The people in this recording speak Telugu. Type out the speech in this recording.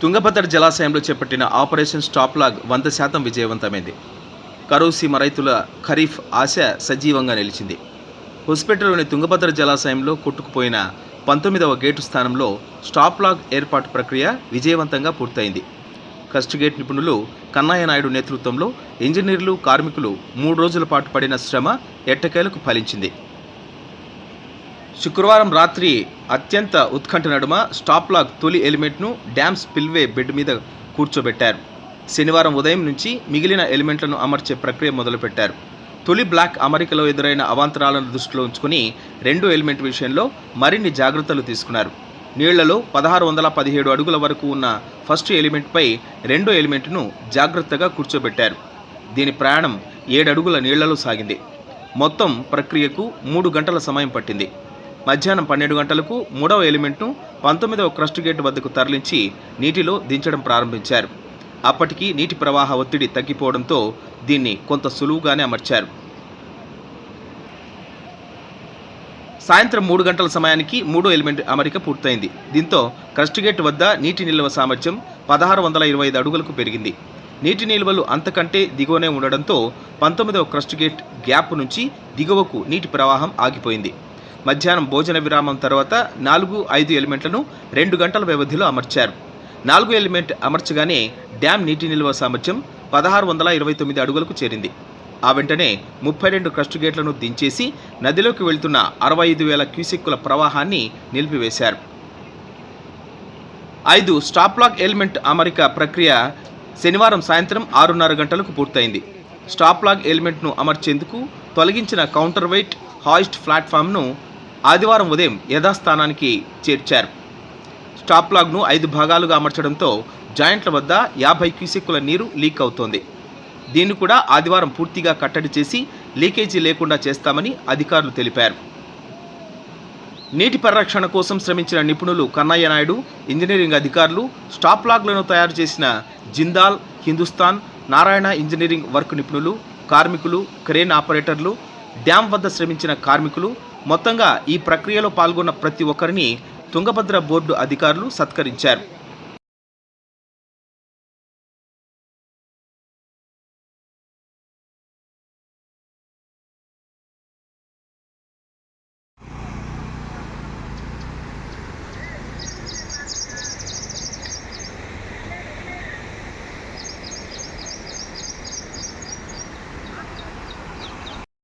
తుంగభద్ర జలాశయంలో చేపట్టిన ఆపరేషన్ స్టాప్ లాగ్ వంద శాతం విజయవంతమైంది. కరువు సీమ రైతుల ఖరీఫ్ ఆశ సజీవంగా నిలిచింది. హొస్పేటలోని తుంగభద్ర జలాశయంలో కొట్టుకుపోయిన పంతొమ్మిదవ గేటు స్థానంలో స్టాప్ లాగ్ ఏర్పాటు ప్రక్రియ విజయవంతంగా పూర్తయింది. కస్ట్ గేట్ నిపుణులు కన్నయ్య నాయుడు నేతృత్వంలో ఇంజనీర్లు కార్మికులు మూడు రోజుల పాటు పడిన శ్రమ ఎట్టకేలకు ఫలించింది. శుక్రవారం రాత్రి అత్యంత ఉత్కంఠ నడుమ స్టాప్లాగ్ తొలి ఎలిమెంట్ను డ్యామ్ స్పిల్వే బెడ్ మీద కూర్చోబెట్టారు. శనివారం ఉదయం నుంచి మిగిలిన ఎలిమెంట్లను అమర్చే ప్రక్రియ మొదలుపెట్టారు. తొలి బ్లాక్ అమరికలో ఎదురైన అవాంతరాలను దృష్టిలో ఉంచుకుని రెండు ఎలిమెంట్ విషయంలో మరిన్ని జాగ్రత్తలు తీసుకున్నారు. నీళ్ళలో పదహారు వందల పదిహేడు అడుగుల వరకు ఉన్న ఫస్ట్ ఎలిమెంట్పై రెండో ఎలిమెంట్ను జాగ్రత్తగా కూర్చోబెట్టారు. దీని ప్రయాణం ఏడు అడుగుల నీళ్ళలో సాగింది. మొత్తం ప్రక్రియకు మూడు గంటల సమయం పట్టింది. మధ్యాహ్నం పన్నెండు గంటలకు మూడవ ఎలిమెంట్ను పంతొమ్మిదవ క్రస్ట్ గేట్ వద్దకు తరలించి నీటిలో దించడం ప్రారంభించారు. అప్పటికి నీటి ప్రవాహ ఒత్తిడి తగ్గిపోవడంతో దీన్ని కొంత సులువుగానే అమర్చారు. సాయంత్రం మూడు గంటల సమయానికి మూడో ఎలిమెంట్ అమరిక పూర్తయింది. దీంతో క్రస్ట్ గేట్ వద్ద నీటి నిల్వ సామర్థ్యం పదహారు వందల ఇరవై ఐదు అడుగులకు పెరిగింది. నీటి నిల్వలు అంతకంటే దిగువనే ఉండడంతో పంతొమ్మిదవ క్రస్ట్ గేట్ గ్యాప్ నుంచి దిగువకు నీటి ప్రవాహం ఆగిపోయింది. మధ్యాహ్నం భోజన విరామం తర్వాత నాలుగు ఐదు ఎలిమెంట్లను రెండు గంటల వ్యవధిలో అమర్చారు. నాలుగు ఎలిమెంట్ అమర్చగానే డ్యామ్ నీటి నిల్వ సామర్థ్యం పదహారు వందల ఇరవై తొమ్మిది అడుగులకు చేరింది. ఆ వెంటనే ముప్పై రెండు క్రస్ట్ గేట్లను దించేసి నదిలోకి వెళ్తున్న అరవై ఐదు వేల క్యూసెక్కుల ప్రవాహాన్ని నిలిపివేశారు. ఐదు స్టాప్ లాక్ ఎలిమెంట్ అమరిక ప్రక్రియ శనివారం సాయంత్రం ఆరున్నర గంటలకు పూర్తయింది. స్టాప్ లాగ్ ఎలిమెంట్ను అమర్చేందుకు తొలగించిన కౌంటర్ వెయిట్ హాయిస్ట్ ప్లాట్ఫామ్ను ఆదివారం ఉదయం యథాస్థానానికి చేర్చారు. స్టాప్ లాగ్ను ఐదు భాగాలుగా అమర్చడంతో జాయింట్ల వద్ద యాభై క్యూసెక్కుల నీరు లీక్ అవుతోంది. దీన్ని కూడా ఆదివారం పూర్తిగా కట్టడి చేసి లీకేజీ లేకుండా చేస్తామని అధికారులు తెలిపారు. నీటి పరిరక్షణ కోసం శ్రమించిన నిపుణులు కన్నయ్య నాయుడు ఇంజనీరింగ్ అధికారులు స్టాప్ లాగ్లను తయారు చేసిన జిందాల్ హిందుస్థాన్ నారాయణ ఇంజనీరింగ్ వర్క్ నిపుణులు కార్మికులు క్రేన్ ఆపరేటర్లు డ్యాం వద్ద శ్రమించిన కార్మికులు మొత్తంగా ఈ ప్రక్రియలో పాల్గొన్న ప్రతి ఒక్కరిని తుంగభద్ర బోర్డు అధికారులు సత్కరించారు.